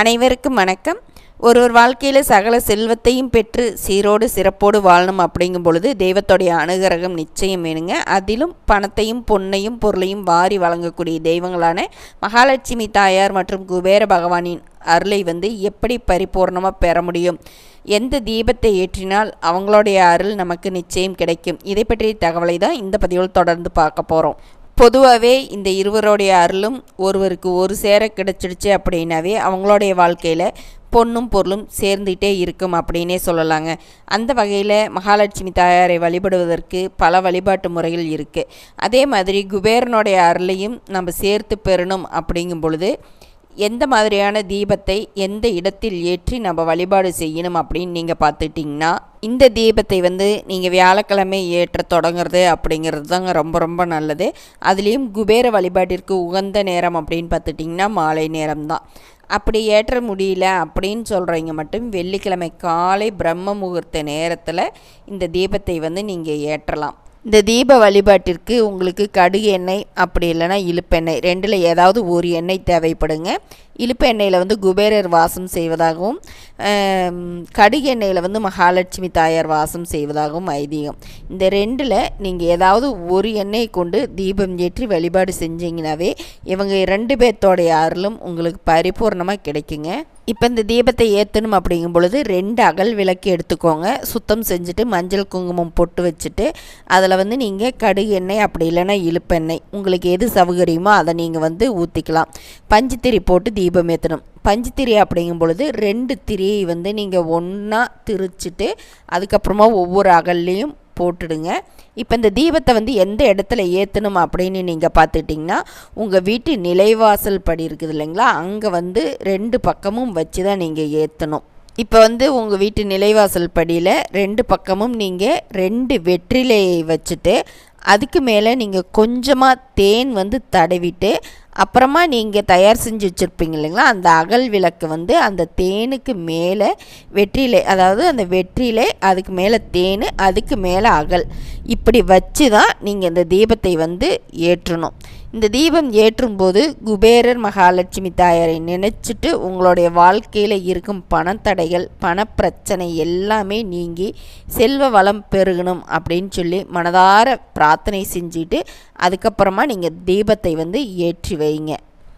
அனைவருக்கும் வணக்கம். ஒருவர் வாழ்க்கையில் சகல செல்வத்தையும் பெற்று சீரோடு சிறப்போடு வாழணும் அப்படிங்கும் பொழுது தெய்வத்தோடைய அனுகிரகம் நிச்சயம் வேணுங்க. அதிலும் பணத்தையும் பொன்னையும் பொருளையும் வாரி வழங்கக்கூடிய தெய்வங்களான மகாலட்சுமி தாயார் மற்றும் குபேர பகவானின் அருளை வந்து எப்படி பரிபூர்ணமாக பெற முடியும்? எந்த தீபத்தை ஏற்றினால் அவங்களுடைய அருள் நமக்கு நிச்சயம் கிடைக்கும்? இதை பற்றிய தகவலை தான் இந்த பதிவில் தொடர்ந்து பார்க்க போகிறோம் பொதுவாகவே இந்த இருவருடைய அருளும் ஒருவருக்கு ஒரு சேர கிடச்சிடுச்சு அப்படின்னாவே அவங்களுடைய வாழ்க்கையில் பொண்ணும் பொருளும் சேர்ந்துகிட்டே இருக்கும் அப்படின்னே சொல்லலாங்க. அந்த வகையில் மகாலட்சுமி தாயாரை வழிபடுவதற்கு பல வழிபாட்டு முறைகள் இருக்குது அதே மாதிரி குபேரனுடைய அருளையும் நம்ம சேர்த்து பெறணும் அப்படிங்கும் பொழுது எந்த மாதிரியான தீபத்தை எந்த இடத்தில் ஏற்றி நம்ம வழிபாடு செய்யணும் அப்படின்னு நீங்கள் பார்த்துட்டிங்கன்னா இந்த தீபத்தை வந்து நீங்கள் வியாழக்கிழமை ஏற்ற தொடங்குறது அப்படிங்கிறது தாங்க ரொம்ப ரொம்ப நல்லது. அதுலேயும் குபேர வழிபாட்டிற்கு உகந்த நேரம் அப்படின்னு பார்த்துட்டிங்கன்னா மாலை நேரம் தான். அப்படி ஏற்ற முடியல அப்படின்னு சொல்கிறவங்க மட்டும் வெள்ளிக்கிழமை காலை பிரம்ம முகூர்த்த நேரத்தில் இந்த தீபத்தை வந்து நீங்கள் ஏற்றலாம். இந்த தீப வழிபாட்டிற்கு உங்களுக்கு கடுகு எண்ணெய் அப்படி இல்லைன்னா இழுப்பெண்ணெய் ரெண்டில் ஏதாவது ஒரு எண்ணெய் தேவைப்படுங்க. இழுப்பு எண்ணெயில் வந்து குபேரர் வாசம் செய்வதாகவும் கடுகு எண்ணெயில் வந்து மகாலட்சுமி தாயார் வாசம் செய்வதாகவும் ஐதீகம். இந்த ரெண்டில் நீங்கள் ஏதாவது ஒரு எண்ணெய் கொண்டு தீபம் ஏற்றி வழிபாடு செஞ்சீங்கனாவே இவங்க ரெண்டு பேர்த்தோடைய அருளும் உங்களுக்கு பரிபூர்ணமாக கிடைக்குங்க. இப்போ இந்த தீபத்தை ஏற்றணும் அப்படிங்கும் பொழுது ரெண்டு அகல் விளக்கு எடுத்துக்கோங்க. சுத்தம் செஞ்சுட்டு மஞ்சள் குங்குமம் பொட்டு வச்சுட்டு அதில் வந்து நீங்கள் கடுகு எண்ணெய் அப்படி இல்லைன்னா இழுப்பெண்ணெய் உங்களுக்கு எது சௌகரியமோ அதை நீங்கள் வந்து ஊற்றிக்கலாம் பஞ்சுத்திரி போட்டு தீபம் ஏற்றணும் பஞ்சுத்திரி அப்படிங்கும் பொழுது ரெண்டு திரியை வந்து நீங்கள் ஒன்றா திரிச்சிட்டு அதுக்கப்புறமா ஒவ்வொரு அகல்லையும் போட்டுடுங்க. இப்போ இந்த தீபத்தை வந்து எந்த இடத்துல ஏற்றணும் அப்படின்னு நீங்கள் பார்த்துட்டிங்கன்னா உங்கள் வீட்டு நிலைவாசல் படி இருக்குது இல்லைங்களா? அங்கே வந்து ரெண்டு பக்கமும் வச்சு தான் நீங்கள் ஏற்றணும் இப்போ வந்து உங்கள் வீட்டு நிலைவாசல் படியில் ரெண்டு பக்கமும் நீங்கள் ரெண்டு வெற்றிலையை வச்சுட்டு அதுக்கு மேலே நீங்கள் கொஞ்சமாக தேன் வந்து தடவிட்டு அப்புறமா நீங்கள் தயார் செஞ்சு வச்சுருப்பீங்க இல்லைங்களா? அந்த அகல் விளக்கு வந்து அந்த தேனுக்கு மேலே வெற்றிலை அதாவது அந்த வெற்றிலை அதுக்கு மேலே தேன் அதுக்கு மேலே அகல். இப்படி வச்சு தான் நீங்கள் இந்த தீபத்தை வந்து ஏற்றணும். இந்த தீபம் ஏற்றும்போது குபேரர் மகாலட்சுமி தாயாரை நினச்சிட்டு உங்களுடைய வாழ்க்கையில் இருக்கும் பணத்தடைகள் பணப்பிரச்சனை எல்லாமே நீங்கி செல்வ வளம் பெருகணும் அப்படின்னு சொல்லி மனதார பிரார்த்தனை செஞ்சுட்டு அதுக்கப்புறமா நீங்கள் தீபத்தை வந்து ஏற்றி வைங்க.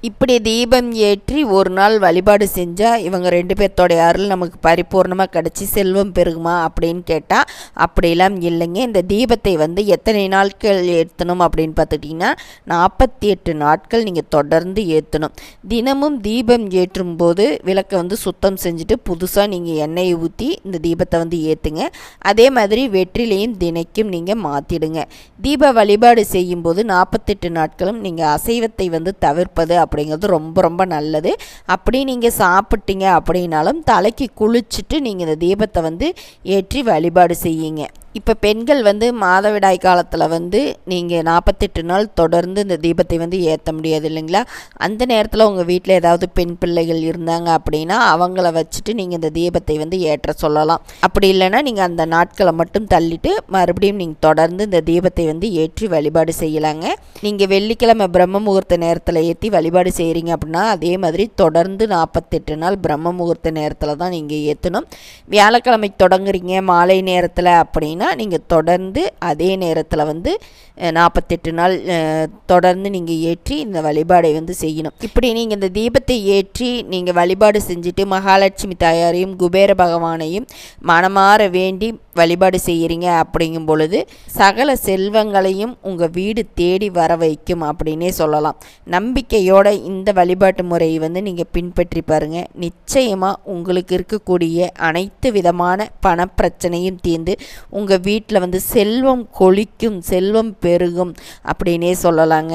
இப்படி தீபம் ஏற்றி ஒரு நாள் வழிபாடு செஞ்சால் இவங்க ரெண்டு பேர்த்தோடைய அருள் நமக்கு பரிபூர்ணமாக கிடச்சி செல்வம் பெருகுமா அப்படின்னு கேட்டால் அப்படிலாம் இல்லைங்க. இந்த தீபத்தை வந்து எத்தனை நாட்கள் ஏற்றணும் அப்படின்னு பார்த்துட்டிங்கன்னா நாற்பத்தி எட்டு நாட்கள் நீங்கள் தொடர்ந்து ஏற்றணும் தினமும் தீபம் ஏற்றும் போது விளக்கை வந்து சுத்தம் செஞ்சுட்டு புதுசாக நீங்கள் எண்ணெயை ஊற்றி இந்த தீபத்தை வந்து ஏற்றுங்க அதே மாதிரி வெற்றிலையும் தினைக்கும் நீங்கள் மாற்றிடுங்க தீப வழிபாடு செய்யும்போது நாற்பத்தெட்டு நாட்களும் நீங்கள் அசைவத்தை வந்து தவிர்ப்பது அப்படிங்கிறது ரொம்ப ரொம்ப நல்லது. அப்படி நீங்கள் சாப்பிட்டீங்க அப்படின்னாலும் தலைக்கு குளிச்சுட்டு நீங்கள் இந்த தீபத்தை வந்து ஏற்றி வழிபாடு செய்யுங்க. இப்போ பெண்கள் வந்து மாதவிடாய் காலத்தில் வந்து நீங்கள் நாற்பத்தெட்டு நாள் தொடர்ந்து இந்த தீபத்தை வந்து ஏற்ற முடியாது இல்லைங்களா? அந்த நேரத்தில் உங்கள் வீட்டில் ஏதாவது பெண் பிள்ளைகள் இருந்தாங்க அப்படின்னா அவங்கள வச்சுட்டு நீங்கள் இந்த தீபத்தை வந்து ஏற்ற சொல்லலாம். அப்படி இல்லைன்னா நீங்கள் அந்த நாட்களை மட்டும் தள்ளிட்டு மறுபடியும் நீங்கள் தொடர்ந்து இந்த தீபத்தை வந்து ஏற்றி வழிபாடு செய்யலாங்க. நீங்கள் வெள்ளிக்கிழமை பிரம்ம முகூர்த்த நேரத்தில் ஏற்றி வழிபாடு செய்கிறீங்க அப்படின்னா அதே மாதிரி தொடர்ந்து நாற்பத்தெட்டு நாள் பிரம்ம முகூர்த்த நேரத்தில் தான் நீங்கள் ஏற்றணும் வியாழக்கிழமை தொடங்குறீங்க மாலை நேரத்தில் அப்படின்னா நீங்கள் தொடர்ந்து அதே நேரத்தில் வந்து நாற்பத்தெட்டு நாள் தொடர்ந்து நீங்கள் ஏற்றி இந்த வழிபாடை வந்து செய்யணும். இப்படி நீங்கள் இந்த தீபத்தை ஏற்றி நீங்கள் வழிபாடு செஞ்சுட்டு மகாலட்சுமி தாயாரையும் குபேர பகவானையும் மனமாற வேண்டி வழிபாடு செய்கிறீங்க அப்படிங்கும் பொழுது சகல செல்வங்களையும் உங்கள் வீடு தேடி வர வைக்கும் அப்படின்னே சொல்லலாம். நம்பிக்கையோட இந்த வழிபாட்டு முறையை வந்து நீங்கள் பின்பற்றி பாருங்கள் நிச்சயமாக உங்களுக்கு இருக்கக்கூடிய அனைத்து விதமான பணப்பிரச்சனையும் தீர்ந்து உங்கள் வீட்டில் வந்து செல்வம் கொளிக்கும் செல்வம் பெருகும் அப்படின்னே சொல்லலாங்க.